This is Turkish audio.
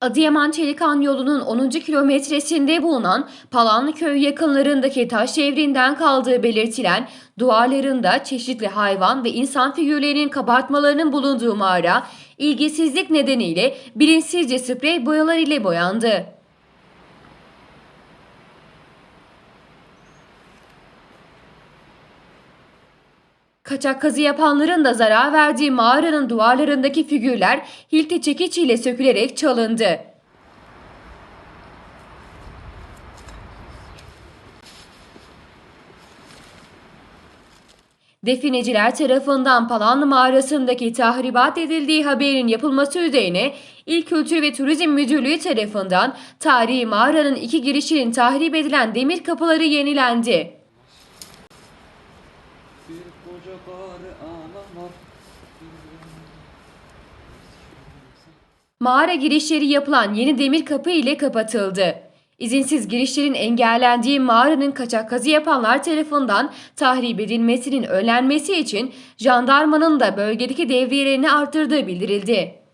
Adıyaman Çelikan yolunun 10. kilometresinde bulunan Palanlıköy yakınlarındaki taş devrinden kaldığı belirtilen duvarlarında çeşitli hayvan ve insan figürlerinin kabartmalarının bulunduğu mağara ilgisizlik nedeniyle bilinçsizce sprey boyalar ile boyandı. Kaçak kazı yapanların da zarar verdiği mağaranın duvarlarındaki figürler hilti çekiç sökülerek çalındı. Defineciler tarafından Palanlı mağarasındaki tahribat edildiği haberinin yapılması üzerine İl Kültür ve Turizm Müdürlüğü tarafından tarihi mağaranın iki girişinin tahrip edilen demir kapıları yenilendi. Koca karı ağlamar. Mağara girişleri yapılan yeni demir kapı ile kapatıldı. İzinsiz girişlerin engellendiği mağaranın kaçak kazı yapanlar tarafından tahrip edilmesinin önlenmesi için jandarmanın da bölgedeki devriyelerini arttırdığı bildirildi.